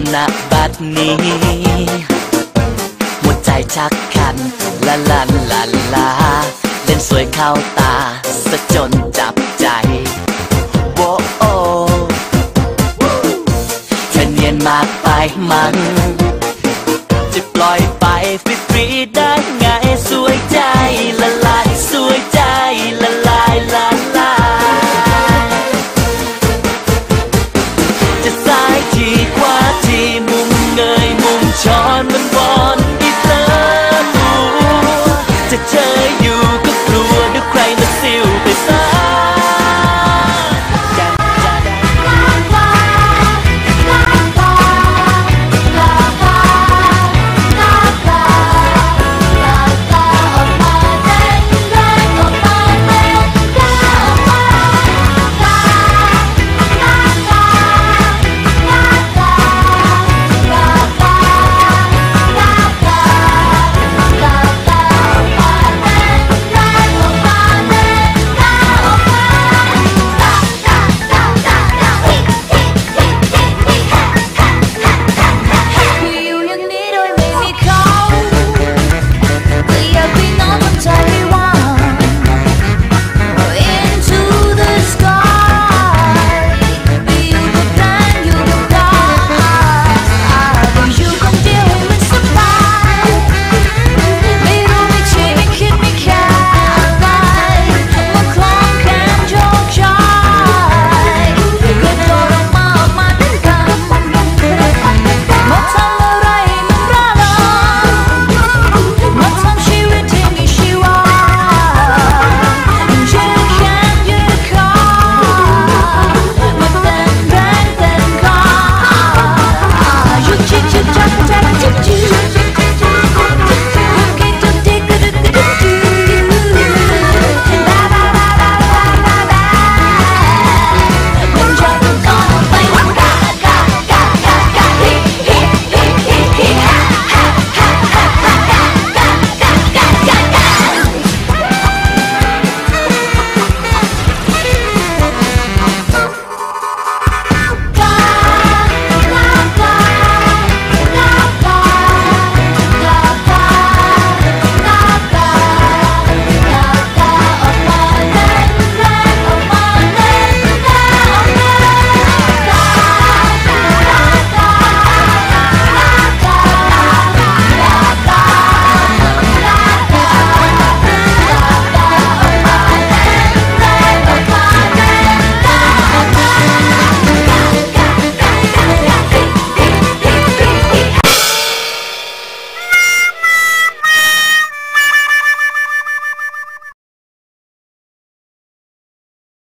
นี้ หัวใจชักขันละลันละลาเล่นสวยเข้าตาสะจนจับใจโวโอเธอเนียนมากไปมั้ง